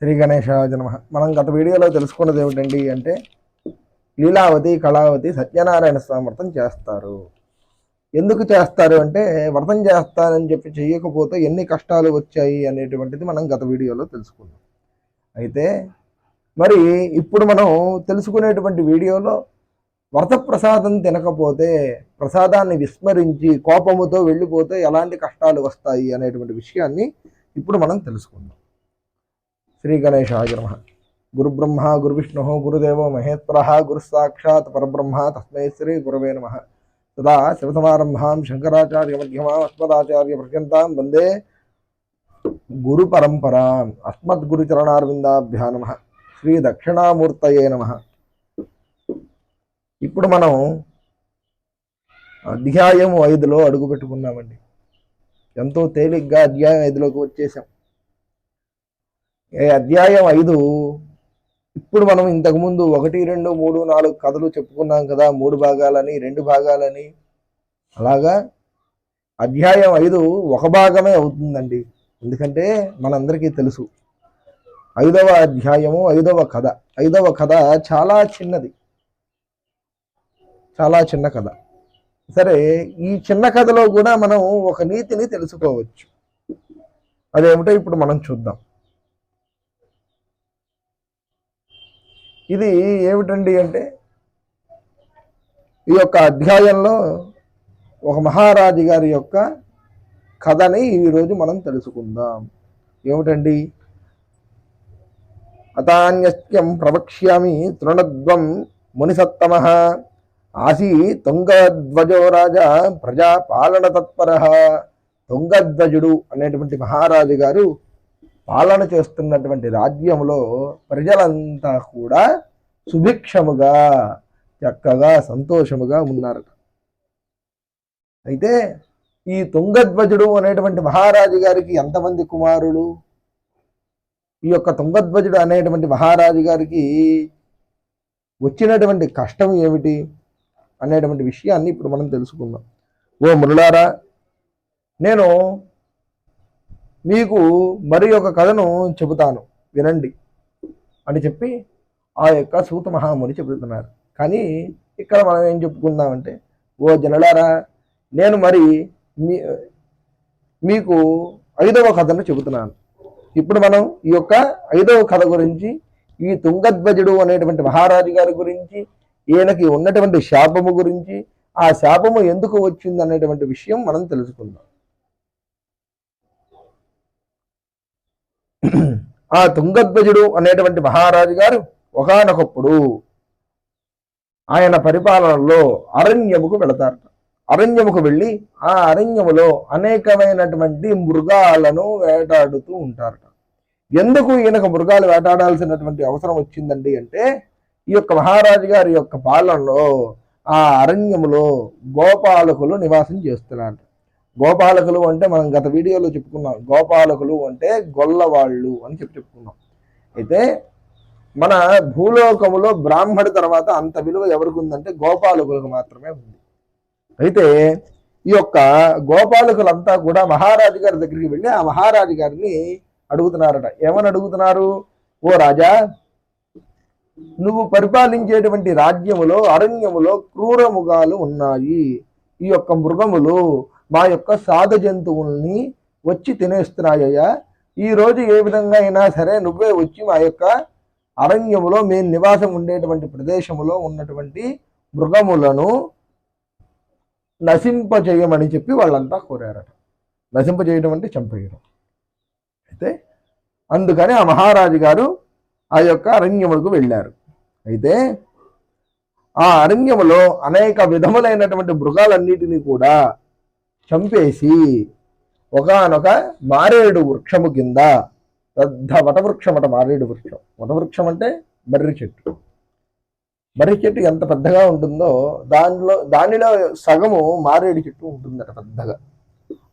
శ్రీ గణేశాయ నమ. మనం గత వీడియోలో తెలుసుకున్నది ఏమిటండి అంటే లీలావతి కళావతి సత్యనారాయణ స్వామి వ్రతం చేస్తారు. ఎందుకు చేస్తారు అంటే వ్రతం చేస్తారని చెప్పి చేయకపోతే ఎన్ని కష్టాలు వచ్చాయి అనేటువంటిది మనం గత వీడియోలో తెలుసుకున్నాం. అయితే మరి ఇప్పుడు మనం తెలుసుకునేటువంటి వీడియోలో వ్రత ప్రసాదం తినకపోతే ప్రసాదాన్ని విస్మరించి కోపముతో వెళ్ళిపోతే ఎలాంటి కష్టాలు వస్తాయి అనేటువంటి విషయాన్ని ఇప్పుడు మనం తెలుసుకుందాం శ్రీ గణేశాయ నమ గురుబ్రహ్మ గురు గురుదేవో మహేశ్వర గురుసాక్షాత్ పరబ్రహ్మ తస్మై శ్రీ గురవే నమ తదా శివసమారంభాం శంకరాచార్య మధ్యమాం వందే గురు అస్మద్గురుచరణార్విందాభ్యా నమ శ్రీ దక్షిణామూర్తయే నమ ఇప్పుడు మనం అధ్యాయం ఐదులో అడుగు పెట్టుకున్నామండి ఎంతో తేలిగ్గా అధ్యాయం ఐదులోకి వచ్చేసాం. అధ్యాయం ఐదు. ఇప్పుడు మనం ఇంతకుముందు ఒకటి రెండు మూడు నాలుగు కథలు చెప్పుకున్నాం కదా మూడు భాగాలని రెండు భాగాలని. అలాగా? అధ్యాయం ఐదు ఒక భాగమే అవుతుందండి. ఎందుకంటే మనందరికీ తెలుసు. ఐదవ అధ్యాయము ఐదవ కథ. ఐదవ కథ చాలా చిన్నది. చాలా చిన్న కథ. సరే ఈ చిన్న కథలో కూడా మనం ఒక నీతిని తెలుసుకోవచ్చు. అదేమిటో ఇప్పుడు మనం చూద్దాం. ఇది ఏమిటండి అంటే ఈ యొక్క అధ్యాయంలో ఒక మహారాజు గారి యొక్క కథని ఈరోజు మనం తెలుసుకుందాం. ఏమిటండి? అతాన్యస్యం ప్రవక్ష్యామి తృణద్వం మునిసత్తమ ఆసీ తుంగధ్వజో రాజా ప్రజాపాలన తత్పర తుంగధ్వజుడు అనేటువంటి మహారాజు గారు పాలన చేస్తున్నటువంటి రాజ్యంలో ప్రజలంతా కూడా సుభిక్షముగా చక్కగా సంతోషముగా ఉన్నారు అయితే ఈ తుంగధ్వజుడు అనేటువంటి మహారాజు గారికి ఎంతమంది కుమారులు? ఈ యొక్క తుంగధ్వజుడు అనేటువంటి మహారాజు గారికి వచ్చినటువంటి కష్టం ఏమిటి అనేటువంటి విషయాన్ని ఇప్పుడు మనం తెలుసుకుందాం. ఓ మురళారా నేను మీకు మరి ఒక కథను చెబుతాను. వినండి. అని చెప్పి ఆ యొక్క సూత మహాముని చెబుతున్నారు. కానీ ఇక్కడ మనం ఏం చెప్పుకుందామంటే ఓ జనలారా నేను మరి మీ మీకు ఐదవ కథను చెబుతున్నాను. ఇప్పుడు మనం ఈ యొక్క ఐదవ కథ గురించి ఈ తుంగధ్వజుడు అనేటువంటి మహారాజు గారి గురించి ఈయనకి ఉన్నటువంటి శాపము గురించి ఆ శాపము ఎందుకు వచ్చింది అనేటువంటి విషయం మనం తెలుసుకుందాం. ఆ తుంగధ్వజుడు అనేటువంటి మహారాజు గారు ఒకనొకప్పుడు ఆయన పరిపాలనలో అరణ్యముకు వెళతారట. అరణ్యముకు వెళ్ళి ఆ అరణ్యములో అనేకమైనటువంటి మృగాలను వేటాడుతూ ఉంటారట. ఎందుకు ఈయనకు మృగాలు వేటాడాల్సినటువంటి అవసరం వచ్చిందండి అంటే ఈ యొక్క మహారాజు గారి యొక్క పాలనలో ఆ అరణ్యములో గోపాలకులు నివాసం చేస్తున్నారు. గోపాలకులు అంటే మనం గత వీడియోలో చెప్పుకున్నాం. గోపాలకులు అంటే గొల్లవాళ్ళు అని చెప్పి చెప్పుకున్నాం. అయితే మన భూలోకములో బ్రాహ్మడి తర్వాత అంత విలువ ఎవరికి ఉందంటే గోపాలకులకు మాత్రమే ఉంది. అయితే ఈ యొక్క గోపాలకులంతా కూడా మహారాజు గారి దగ్గరికి వెళ్ళి ఆ మహారాజు గారిని అడుగుతున్నారట. ఏమని అడుగుతున్నారు? ఓ రాజా నువ్వు పరిపాలించేటువంటి రాజ్యములో అరణ్యములో క్రూరముగాలు ఉన్నాయి. ఈ యొక్క మృగములు మా యొక్క సాధ జంతువుల్ని వచ్చి తినేస్తున్నాయ్యా. ఈ రోజు ఏ విధంగా అయినా సరే నువ్వే వచ్చి మా యొక్క అరణ్యములో మేము నివాసం ఉండేటువంటి ప్రదేశములో ఉన్నటువంటి మృగములను నశింపజేయమని చెప్పి వాళ్ళంతా కోరారట. నశింపజేయడం అంటే చంపేయడం. అయితే అందుకని ఆ మహారాజు గారు ఆ యొక్క అరణ్యములకు వెళ్ళారు. అయితే ఆ అరణ్యములో అనేక విధములైనటువంటి మృగాలన్నిటినీ కూడా చంపేసి ఒకనొక మారేడు వృక్షము కింద పెద్ద వటవృక్షం అట మారేడు వృక్షం. వటవృక్షం అంటే బర్రి చెట్టు. బర్రి చెట్టు ఎంత పెద్దగా ఉంటుందో దానిలో దానిలో సగము మారేడు చెట్టు ఉంటుందట పెద్దగా.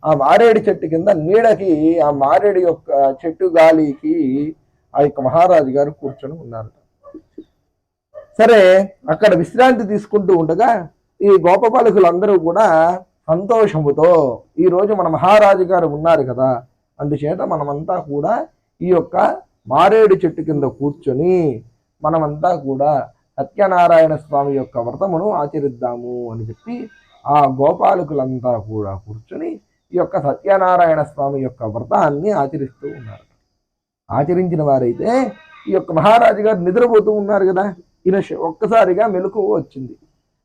ఆ మారేడు చెట్టు కింద నీడకి ఆ మారేడు యొక్క చెట్టు గాలికి ఆ యొక్క మహారాజు గారు కూర్చొని ఉన్నారట. సరే అక్కడ విశ్రాంతి తీసుకుంటూ ఉండగా ఈ గోపబాలకులందరూ కూడా సంతోషముతో ఈరోజు మన మహారాజు గారు ఉన్నారు కదా అందుచేత మనమంతా కూడా ఈ యొక్క మారేడు చెట్టు కింద కూర్చొని మనమంతా కూడా సత్యనారాయణ స్వామి యొక్క వ్రతమును ఆచరిద్దాము అని చెప్పి ఆ గోపాలకులంతా కూడా కూర్చొని ఈ యొక్క సత్యనారాయణ స్వామి యొక్క వ్రతాన్ని ఆచరిస్తూ ఉన్నారు. ఆచరించిన వారైతే ఈ యొక్క మహారాజు గారు నిద్రపోతూ ఉన్నారు కదా ఈయన ఒక్కసారిగా మెలకువ వచ్చింది.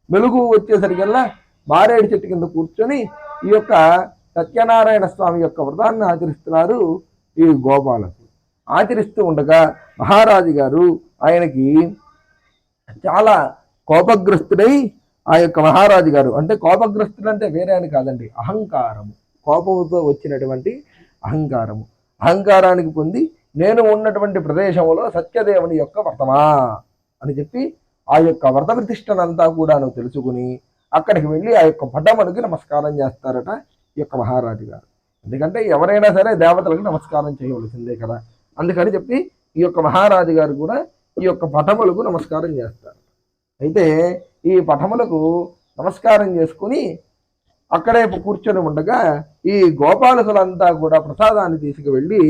మెలకువ వచ్చేసరికల్లా మారేడు చెట్టు కింద కూర్చొని ఈ యొక్క సత్యనారాయణ స్వామి యొక్క వ్రతాన్ని ఆచరిస్తున్నారు ఈ గోపాలకు ఆచరిస్తూ ఉండగా మహారాజు గారు ఆయనకి చాలా కోపగ్రస్తుడై ఆ యొక్క మహారాజు గారు అంటే కోపగ్రస్తుడు అంటే వేరే అని కాదండి అహంకారము కోపంతో వచ్చినటువంటి అహంకారము. అహంకారానికి పొంది నేను ఉన్నటువంటి ప్రదేశంలో సత్యదేవుని యొక్క వ్రతమా అని చెప్పి ఆ యొక్క వ్రత ప్రతిష్టనంతా కూడాను తెలుసుకుని అక్కడికి వెళ్ళి ఆ యొక్క పటమునికి నమస్కారం చేస్తారట ఈ యొక్క మహారాజు గారు. ఎందుకంటే ఎవరైనా సరే దేవతలకు నమస్కారం చేయవలసిందే కదా. అందుకని చెప్పి ఈ యొక్క మహారాజు గారు కూడా ఈ యొక్క పటములకు నమస్కారం చేస్తారు. అయితే ఈ పటములకు నమస్కారం చేసుకుని అక్కడే కూర్చొని ఉండగా ఈ గోపాలకులంతా కూడా ప్రసాదాన్ని తీసుకువెళ్ళి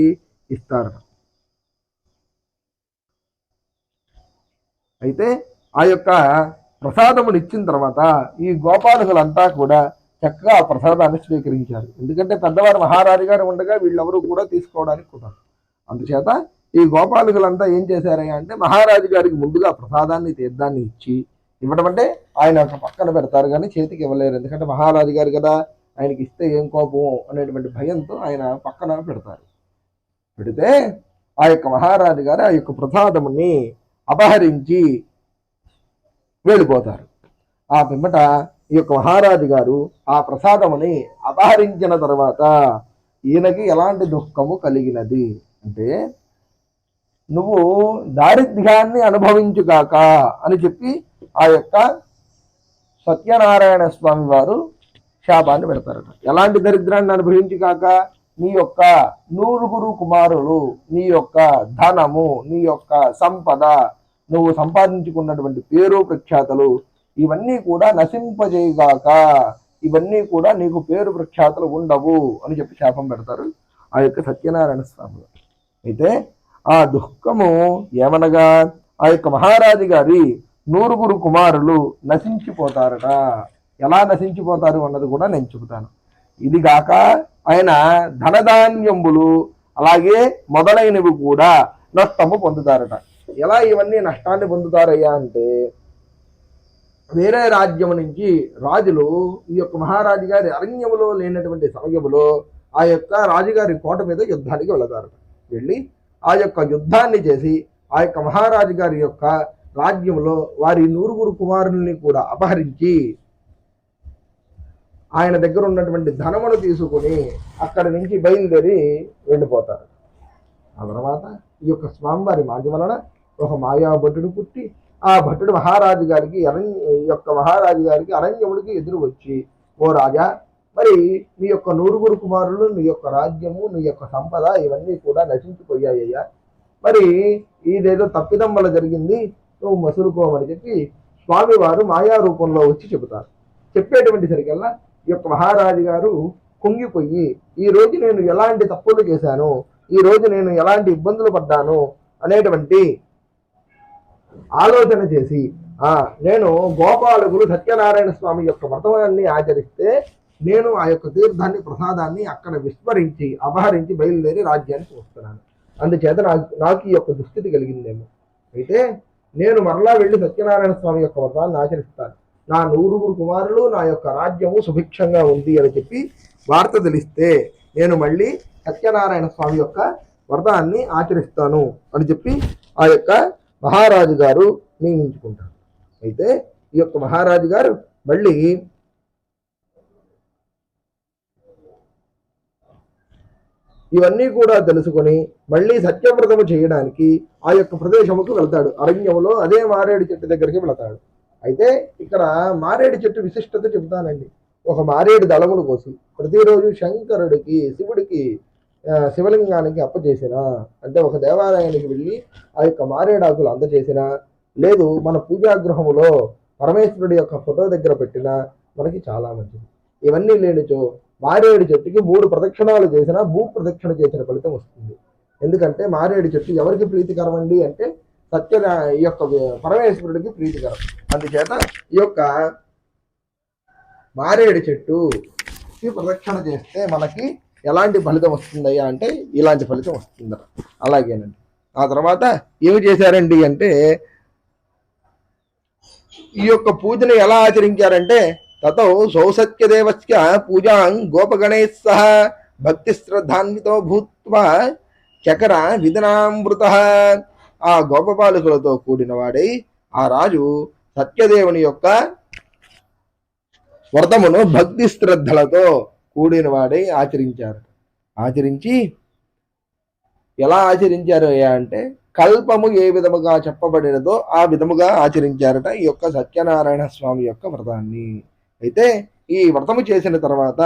ఇస్తారు అయితే ఆ యొక్క ప్రసాదములు ఇచ్చిన తర్వాత ఈ గోపాలకులంతా కూడా చక్కగా ఆ ప్రసాదాన్ని స్వీకరించారు. ఎందుకంటే పెద్దవారు మహారాజు గారు ఉండగా వీళ్ళెవరూ కూడా తీసుకోవడానికి కూడా అందుచేత ఈ గోపాలకులంతా ఏం చేశారయ్యా అంటే మహారాజు గారికి ముందుగా ప్రసాదాన్ని తీర్థాన్ని ఇచ్చి ఇవ్వడం అంటే ఆయన ఒక పక్కన పెడతారు కానీ చేతికి ఇవ్వలేరు. ఎందుకంటే మహారాజు గారు కదా ఆయనకి ఇస్తే ఏం కోపం అనేటువంటి భయంతో ఆయన పక్కన పెడతారు. పెడితే ఆ యొక్క మహారాజు గారు ఆ యొక్క ప్రసాదముని అపహరించి వెళ్ళిపోతారు ఆ పిమ్మట ఈ యొక్క మహారాజు గారు ఆ ప్రసాదముని అపహరించిన తర్వాత ఈయనకి ఎలాంటి దుఃఖము కలిగినది? అంటే నువ్వు దారిద్ర్యాన్ని అనుభవించుగాక అని చెప్పి ఆ యొక్క సత్యనారాయణ స్వామి వారు శాపాన్ని పెడతారట. ఎలాంటి దరిద్రాన్ని అనుభవించుగాక నీ యొక్క నూరుగురు కుమారులు నీ యొక్క ధనము నీ యొక్క సంపద నువ్వు సంపాదించుకున్నటువంటి పేరు ప్రఖ్యాతలు ఇవన్నీ కూడా నశింపజేయగాక. ఇవన్నీ కూడా నీకు పేరు ప్రఖ్యాతలు ఉండవు అని చెప్పి శాపం పెడతారు ఆ యొక్క సత్యనారాయణ స్వామి అయితే ఆ దుఃఖము ఏమనగా? ఆ యొక్క మహారాజు గారి నూరుగురు కుమారులు నశించిపోతారట. ఎలా నశించిపోతారు అన్నది కూడా నేను చెబుతాను. ఇది గాక ఆయన ధనధాన్యంబులు అలాగే మొదలైనవి కూడా నష్టము పొందుతారట. ఎలా ఇవన్నీ నష్టాన్ని పొందుతారయ్యా అంటే వేరే రాజ్యం నుంచి రాజులు ఈ యొక్క మహారాజు గారి అరణ్యములో లేనటువంటి సమయంలో ఆ యొక్క రాజుగారి కోట మీద యుద్ధానికి వెళతారు. వెళ్ళి ఆ యొక్క యుద్ధాన్ని చేసి ఆ యొక్క మహారాజు గారి యొక్క రాజ్యంలో వారి నూరుగురు కుమారుల్ని కూడా అపహరించి ఆయన దగ్గర ఉన్నటువంటి ధనమును తీసుకుని అక్కడి నుంచి బయలుదేరి వెళ్ళిపోతారు. ఆ తర్వాత ఈ యొక్క స్వామివారి మాటి వలన ఒక మాయాభటుడు పుట్టి ఆ భటుడు మహారాజు గారికి అరణ్య ఈ యొక్క మహారాజు గారికి అరణ్యముడికి ఎదురు వచ్చి ఓ రాజా మరి నీ యొక్క నూరుగురు కుమారులు నీ యొక్క రాజ్యము నీ యొక్క సంపద ఇవన్నీ కూడా నశించిపోయాయ్యా. మరి ఇదేదో తప్పిదం వల్ల జరిగింది నువ్వు మసులుకోమని చెప్పి స్వామివారు మాయా రూపంలో వచ్చి చెబుతారు. చెప్పేటువంటి సరికల్లా ఈ యొక్క మహారాజు గారు కుంగిపోయి ఈ రోజు నేను ఎలాంటి తప్పులు చేశాను? ఈ రోజు నేను ఎలాంటి ఇబ్బందులు పడ్డాను? అనేటువంటి ఆలోచన చేసి నేను గోపాలకులు సత్యనారాయణ స్వామి యొక్క వ్రతాన్ని ఆచరిస్తే నేను ఆ యొక్క తీర్థాన్ని ప్రసాదాన్ని అక్కడ విస్మరించి అపహరించి బయలుదేరి రాజ్యానికి వస్తున్నాను. అందుచేత నాకు నాకు ఈ యొక్క దుస్థితి కలిగిందేమో. అయితే నేను మరలా వెళ్ళి సత్యనారాయణ స్వామి యొక్క వ్రతాన్ని ఆచరిస్తాను. నా నూరుగురు కుమారులు నా యొక్క రాజ్యము సుభిక్షంగా ఉంది అని చెప్పి వార్త తెలిస్తే నేను మళ్ళీ సత్యనారాయణ స్వామి యొక్క వ్రతాన్ని ఆచరిస్తాను అని చెప్పి ఆ యొక్క మహారాజు గారు నియమించుకుంటారు. అయితే ఈ యొక్క మహారాజు గారు మళ్ళీ ఇవన్నీ కూడా తెలుసుకొని మళ్ళీ సత్యవ్రతము చేయడానికి ఆ యొక్క ప్రదేశముకు వెళ్తాడు. అరణ్యములో అదే మారేడు చెట్టు దగ్గరికి వెళతాడు. అయితే ఇక్కడ మారేడు చెట్టు విశిష్టత చెబుతానండి. ఒక మారేడు దళమును కోసి ప్రతిరోజు శంకరుడికి శివుడికి శివలింగానికి అప్పచేసినా అంటే ఒక దేవాలయానికి వెళ్ళి ఆ యొక్క మారేడాకులు అందజేసినా లేదు మన పూజాగృహములో పరమేశ్వరుడి యొక్క ఫోటో దగ్గర పెట్టినా మనకి చాలా మంచిది. ఇవన్నీ లేనిచో మారేడు చెట్టుకి మూడు ప్రదక్షిణాలు చేసినా భూ ప్రదక్షిణ చేసిన ఫలితం వస్తుంది. ఎందుకంటే మారేడు చెట్టు ఎవరికి ప్రీతికరం అండి అంటే సత్య ఈ యొక్క పరమేశ్వరుడికి ప్రీతికరం. అందుచేత ఈ యొక్క మారేడు చెట్టు ప్రదక్షిణ చేస్తే మనకి ఎలాంటి ఫలితం వస్తుందయ్యా అంటే ఇలాంటి ఫలితం వస్తుందట అలాగేనండి. ఆ తర్వాత ఏమి చేశారండి అంటే ఈ యొక్క పూజను ఎలా ఆచరించారంటే తతో సౌసత్యదేవస్య పూజాం గోపగణే సహ భక్తి శ్రద్ధాన్వితో భూత్వా చకర విధనామృత ఆ గోపపాలకులతో కూడిన వాడై ఆ రాజు సత్యదేవుని యొక్క వ్రతమును భక్తి శ్రద్ధలతో కూడిన వాడై ఆచరించారు. ఆచరించి ఎలా ఆచరించారు అంటే కల్పము ఏ విధముగా చెప్పబడినదో ఆ విధముగా ఆచరించారట ఈ యొక్క సత్యనారాయణ స్వామి యొక్క వ్రతాన్ని. అయితే ఈ వ్రతము చేసిన తర్వాత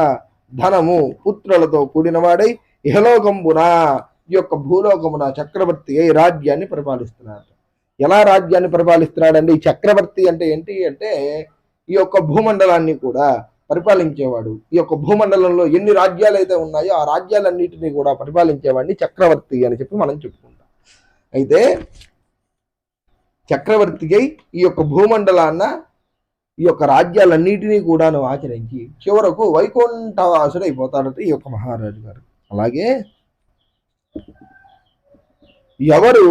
ధనము పుత్రులతో కూడినవాడై ఇహలోకంబున ఈ యొక్క భూలోకమున చక్రవర్తి అయి రాజ్యాన్ని పరిపాలిస్తున్నాడు ఎలా రాజ్యాన్ని పరిపాలిస్తున్నాడండి ఈ చక్రవర్తి అంటే ఏంటి అంటే ఈ యొక్క భూమండలాన్ని కూడా పరిపాలించేవాడు. ఈ యొక్క భూమండలంలో ఎన్ని రాజ్యాలు అయితే ఉన్నాయో ఆ రాజ్యాలన్నిటినీ కూడా పరిపాలించేవాడిని చక్రవర్తి అని చెప్పి మనం చెప్పుకుంటాం. అయితే చక్రవర్తికై ఈ యొక్క భూమండలాన్న ఈ యొక్క రాజ్యాలన్నిటినీ కూడాను ఆచరించి చివరకు వైకుంఠవాసుడు అయిపోతాడట ఈ యొక్క మహారాజు గారు అలాగే ఎవరు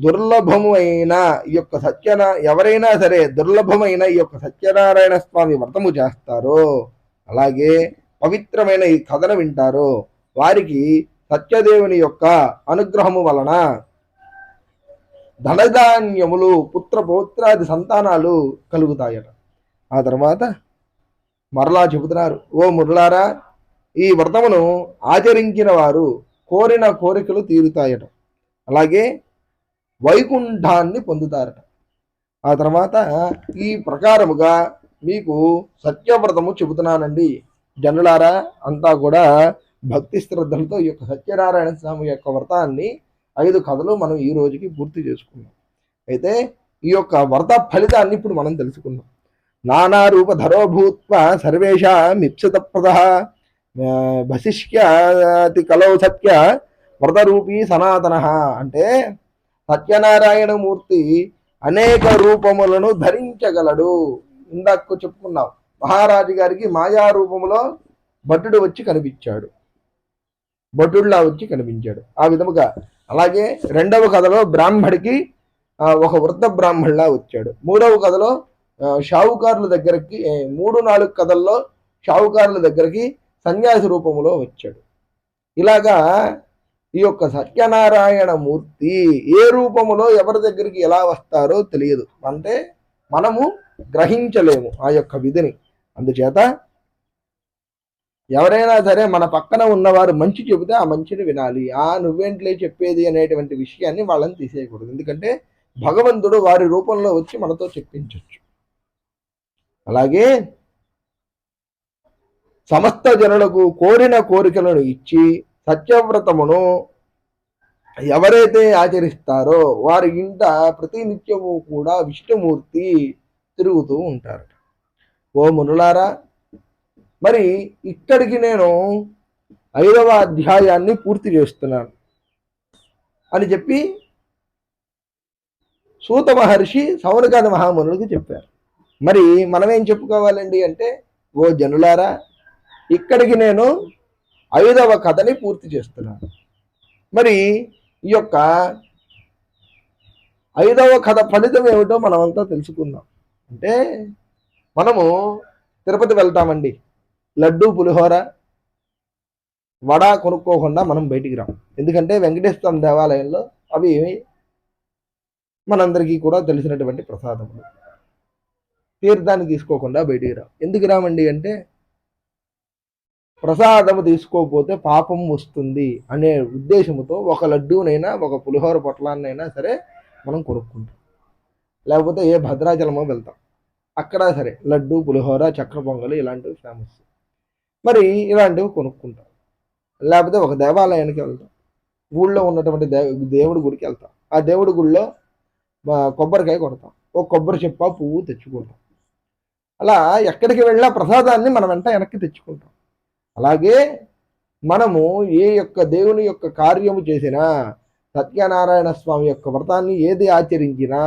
దుర్లభము ఈ యొక్క సత్యన ఎవరైనా సరే దుర్లభమైన ఈ యొక్క సత్యనారాయణ స్వామి వ్రతము చేస్తారో అలాగే పవిత్రమైన ఈ కథను వింటారో వారికి సత్యదేవుని యొక్క అనుగ్రహము వలన ధనధాన్యములు పుత్ర పౌత్రాది సంతానాలు కలుగుతాయట. ఆ తర్వాత మరలా చెబుతున్నారు ఓ మురళారా ఈ వ్రతమును ఆచరించిన వారు కోరిన కోరికలు తీరుతాయట. అలాగే వైకుంఠాన్ని పొందుతారట. ఆ తర్వాత ఈ ప్రకారముగా మీకు సత్యవ్రతము చెబుతున్నానండి. జనులారా అంతా కూడా భక్తి శ్రద్ధలతో ఈ యొక్క సత్యనారాయణ స్వామి యొక్క వ్రతాన్ని ఐదు కథలు మనం ఈ రోజుకి పూర్తి చేసుకున్నాం. అయితే ఈ యొక్క వ్రత ఫలితాన్ని ఇప్పుడు మనం తెలుసుకుందాం నానా రూపధరో భూత్వ సర్వేషామిప్సిత ప్రద భసిష్యాతి కలౌ సత్య వ్రతరూపి సనాతన అంటే సత్యనారాయణ మూర్తి అనేక రూపములను ధరించగలడు. ఇందాక చెప్పుకున్నాం మహారాజు గారికి మాయా రూపంలో భటుడు వచ్చి కనిపించాడు. భటుడులా వచ్చి కనిపించాడు. ఆ విధముగా అలాగే రెండవ కథలో బ్రాహ్మడికి ఒక వృద్ధ బ్రాహ్మణులా వచ్చాడు. మూడవ కథలో షావుకారుల దగ్గరికి మూడు నాలుగు కథల్లో షావుకారుల దగ్గరికి సన్యాసి రూపంలో వచ్చాడు. ఇలాగా ఈ యొక్క సత్యనారాయణ మూర్తి ఏ రూపములో ఎవరి దగ్గరికి ఎలా వస్తారో తెలియదు. అంటే మనము గ్రహించలేము ఆ యొక్క విధిని. అందుచేత ఎవరైనా సరే మన పక్కన ఉన్నవారు మంచి చెబితే ఆ మంచిని వినాలి. ఆ నువ్వేంట్లే చెప్పేది అనేటువంటి విషయాన్ని వాళ్ళని తీసేయకూడదు. ఎందుకంటే భగవంతుడు వారి రూపంలో వచ్చి మనతో చెప్పించవచ్చు అలాగే సమస్త జనులకు కోరిన కోరికలను ఇచ్చి సత్యవ్రతమును ఎవరైతే ఆచరిస్తారో వారి ఇంట ప్రతినిత్యము కూడా విష్ణుమూర్తి తిరుగుతూ ఉంటారు ఓ మునులారా మరి ఇక్కడికి నేను ఐదవ అధ్యాయాన్ని పూర్తి చేస్తున్నాను అని చెప్పి సూత మహర్షి సౌనకాద మహామునులకి చెప్పారు. మరి మనం ఏం చెప్పుకోవాలండి అంటే ఓ జనులారా ఇక్కడికి నేను ఐదవ కథని పూర్తి చేస్తున్నాను మరి ఈ యొక్క ఐదవ కథ ఫలితం ఏమిటో మనమంతా తెలుసుకుందాం. అంటే మనము తిరుపతి వెళ్తామండి. లడ్డు పులిహోర వడ కొనుక్కోకుండా మనం బయటికి రాం. ఎందుకంటే వెంకటేశ్వర దేవాలయంలో అవి మనందరికీ కూడా తెలిసినటువంటి ప్రసాదములు. తీర్థాన్ని తీసుకోకుండా బయటికి రాం. ఎందుకు రామండి అంటే ప్రసాదము తీసుకోకపోతే పాపం వస్తుంది అనే ఉద్దేశంతో ఒక లడ్డూనైనా ఒక పులిహోర పొట్లాన్నైనా సరే మనం కొనుక్కుంటాం. లేకపోతే ఏ భద్రాచలమో వెళ్తాం. అక్కడ సరే లడ్డు పులిహోర చక్ర పొంగలు ఇలాంటివి ఫేమస్. మరి ఇలాంటివి కొనుక్కుంటాం. లేకపోతే ఒక దేవాలయానికి వెళ్తాం. ఊళ్ళో ఉన్నటువంటి దే దేవుడి గుడికి వెళ్తాం. ఆ దేవుడి గుడిలో కొబ్బరికాయ కొడతాం. ఒక కొబ్బరి చెప్ప పువ్వు తెచ్చుకుంటాం. అలా ఎక్కడికి వెళ్ళినా ప్రసాదాన్ని మనం వెంట వెనక్కి తెచ్చుకుంటాం. అలాగే మనము ఏ యొక్క దేవుని యొక్క కార్యము చేసినా సత్యనారాయణ స్వామి యొక్క వ్రతాన్ని ఏది ఆచరించినా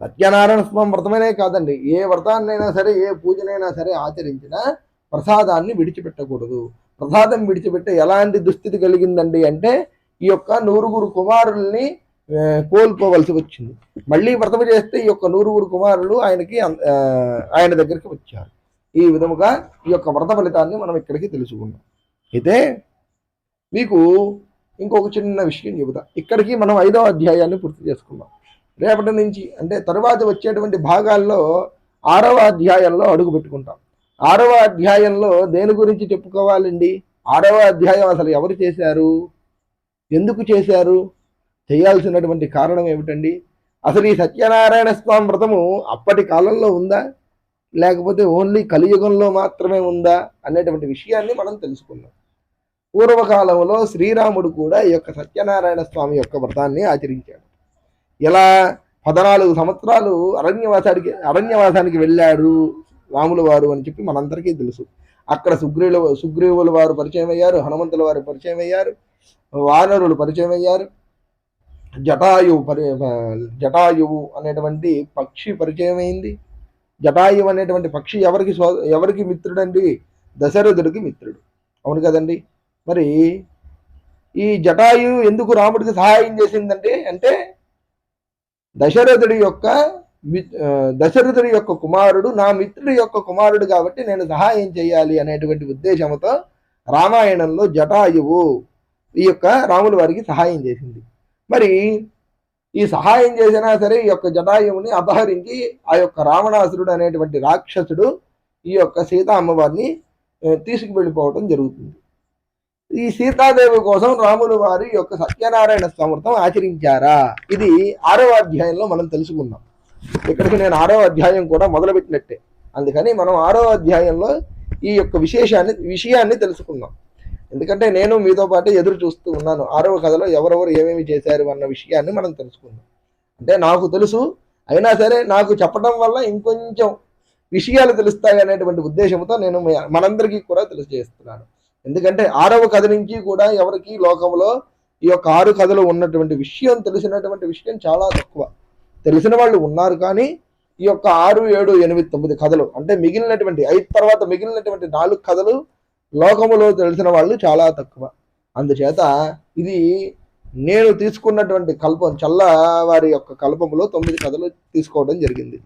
సత్యనారాయణ స్వామి వ్రతమనే కాదండి ఏ వ్రతాన్నైనా సరే ఏ పూజనైనా సరే ఆచరించినా ప్రసాదాన్ని విడిచిపెట్టకూడదు. ప్రసాదం విడిచిపెట్టే ఎలాంటి దుస్థితి కలిగిందండి అంటే ఈ యొక్క నూరుగురు కుమారుల్ని కోల్పోవలసి వచ్చింది. మళ్ళీ వ్రతం చేస్తే ఈ యొక్క నూరుగురు కుమారులు ఆయనకి ఆయన దగ్గరికి వచ్చారు. ఈ విధముగా ఈ యొక్క వ్రత ఫలితాన్ని మనం ఇక్కడికి తెలుసుకున్నాం అయితే మీకు ఇంకొక చిన్న విషయం చెబుతా. ఇక్కడికి మనం ఐదవ అధ్యాయాన్ని పూర్తి చేసుకున్నాం రేపటి నుంచి అంటే తరువాత వచ్చేటువంటి భాగాల్లో ఆరవ అధ్యాయంలో అడుగు పెట్టుకుంటాం. ఆరవ అధ్యాయంలో దేని గురించి చెప్పుకోవాలండి? ఆరవ అధ్యాయం అసలు ఎవరు చేశారు? ఎందుకు చేశారు? చేయాల్సినటువంటి కారణం ఏమిటండి? అసలు ఈ సత్యనారాయణ స్వామి వ్రతము అప్పటి కాలంలో ఉందా? లేకపోతే ఓన్లీ కలియుగంలో మాత్రమే ఉందా అనేటువంటి విషయాన్ని మనం తెలుసుకుందాం పూర్వకాలంలో శ్రీరాముడు కూడా ఈ యొక్క సత్యనారాయణ స్వామి యొక్క వ్రతాన్ని ఆచరించాడు. ఇలా పద్నాలుగు సంవత్సరాలు అరణ్యవాసానికి అరణ్యవాసానికి వెళ్ళాడు రాముల వారు అని చెప్పి మనందరికీ తెలుసు. అక్కడ సుగ్రీవుల సుగ్రీవుల వారు పరిచయం అయ్యారు హనుమంతుల వారు పరిచయం అయ్యారు వానరులు పరిచయం అయ్యారు జటాయువు పరి జటాయువు అనేటువంటి పక్షి పరిచయం అయింది. జటాయువు అనేటువంటి పక్షి ఎవరికి సో ఎవరికి మిత్రుడండి? దశరథుడికి మిత్రుడు. అవును కదండి? మరి ఈ జటాయు ఎందుకు రాముడికి సహాయం చేసిందంటే అంటే దశరథుడి యొక్క మి- దశరథుడి యొక్క కుమారుడు నా మిత్రుడి యొక్క కుమారుడు కాబట్టి నేను సహాయం చేయాలి అనేటువంటి ఉద్దేశంతో రామాయణంలో జటాయువు ఈ యొక్క రాముల వారికి సహాయం చేసింది. మరి ఈ సహాయం చేసినా సరే ఈ యొక్క జటాయువుని అపహరించి ఆ యొక్క రావణాసురుడు అనేటువంటి రాక్షసుడు ఈ యొక్క సీతా అమ్మవారిని తీసుకువెళ్ళిపోవటం జరుగుతుంది. ఈ సీతాదేవి కోసం రాములు వారి యొక్క సత్యనారాయణ సమర్థం ఆచరించారా? ఇది ఆరవ అధ్యాయంలో మనం తెలుసుకుందాం ఇక్కడికి నేను ఆరవ అధ్యాయం కూడా మొదలుపెట్టినట్టే. అందుకని మనం ఆరవ అధ్యాయంలో ఈ యొక్క విశేషాన్ని విషయాన్ని తెలుసుకుందాం ఎందుకంటే నేను మీతో పాటు ఎదురు చూస్తూ ఉన్నాను. ఆరవ కథలో ఎవరెవరు ఏమేమి చేశారు అన్న విషయాన్ని మనం తెలుసుకుందాం. అంటే నాకు తెలుసు అయినా సరే నాకు చెప్పడం వల్ల ఇంకొంచెం విషయాలు తెలుస్తాయి అనేటువంటి ఉద్దేశంతో నేను మనందరికీ కూడా తెలియజేస్తున్నాను. ఎందుకంటే ఆరవ కథ నుంచి కూడా ఎవరికి లోకంలో ఈ యొక్క ఆరు కథలు ఉన్నటువంటి విషయం తెలిసినటువంటి విషయం చాలా తక్కువ. తెలిసిన వాళ్ళు ఉన్నారు కానీ ఈ యొక్క ఆరు ఏడు ఎనిమిది తొమ్మిది కథలు అంటే మిగిలినటువంటి ఐదు తర్వాత మిగిలినటువంటి నాలుగు కథలు లోకములో తెలిసిన వాళ్ళు చాలా తక్కువ. అందుచేత ఇది నేను తీసుకున్నటువంటి కల్పం చల్లవారి యొక్క కల్పములో తొమ్మిది కథలు తీసుకోవడం జరిగింది.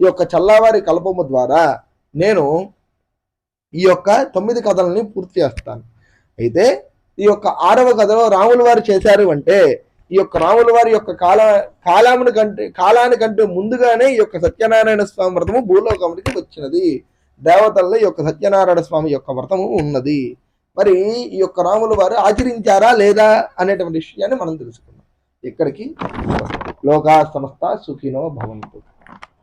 ఈ యొక్క చల్లవారి కల్పము ద్వారా నేను ఈ యొక్క తొమ్మిది కథలని పూర్తి చేస్తాను. అయితే ఈ యొక్క ఆరవ కథలో రాముల వారు చేశారు అంటే ఈ యొక్క రాముల వారి యొక్క కాల కాలముని కంటే కాలానికంటే ముందుగానే ఈ యొక్క సత్యనారాయణ స్వామి వ్రతము భూలోకమునికి వచ్చినది. దేవతల్లో ఈ యొక్క సత్యనారాయణ స్వామి యొక్క వ్రతము ఉన్నది. మరి ఈ యొక్క రాముల వారు ఆచరించారా లేదా అనేటువంటి విషయాన్ని మనం తెలుసుకుందాం. ఇక్కడికి లోకా సంస్థ సుఖినో భవంతు.